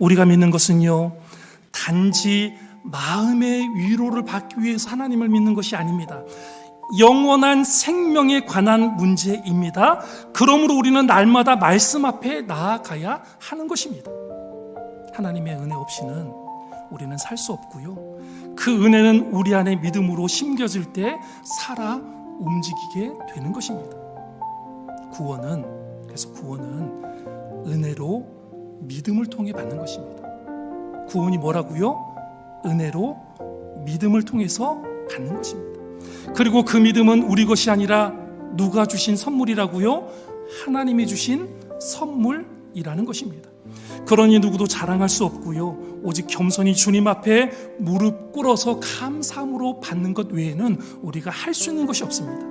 우리가 믿는 것은요, 단지 마음의 위로를 받기 위해서 하나님을 믿는 것이 아닙니다. 영원한 생명에 관한 문제입니다. 그러므로 우리는 날마다 말씀 앞에 나아가야 하는 것입니다. 하나님의 은혜 없이는 우리는 살 수 없고요. 그 은혜는 우리 안에 믿음으로 심겨질 때 살아 움직이게 되는 것입니다. 구원은 그래서 구원은 은혜로 믿음을 통해 받는 것입니다. 구원이 뭐라고요? 은혜로 믿음을 통해서 받는 것입니다. 그리고 그 믿음은 우리 것이 아니라 누가 주신 선물이라고요? 하나님이 주신 선물이라는 것입니다. 그러니 누구도 자랑할 수 없고요. 오직 겸손히 주님 앞에 무릎 꿇어서 감사함으로 받는 것 외에는 우리가 할 수 있는 것이 없습니다.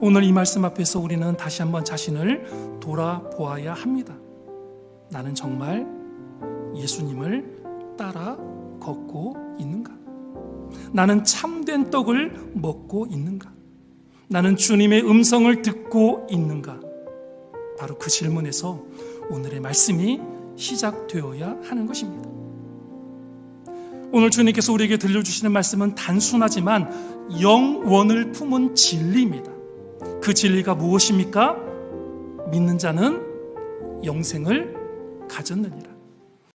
오늘 이 말씀 앞에서 우리는 다시 한번 자신을 돌아보아야 합니다. 나는 정말 예수님을 따라 걷고 있는가? 나는 참된 떡을 먹고 있는가? 나는 주님의 음성을 듣고 있는가? 바로 그 질문에서 오늘의 말씀이 시작되어야 하는 것입니다. 오늘 주님께서 우리에게 들려주시는 말씀은 단순하지만 영원을 품은 진리입니다. 그 진리가 무엇입니까? 믿는 자는 영생을 가졌느니라.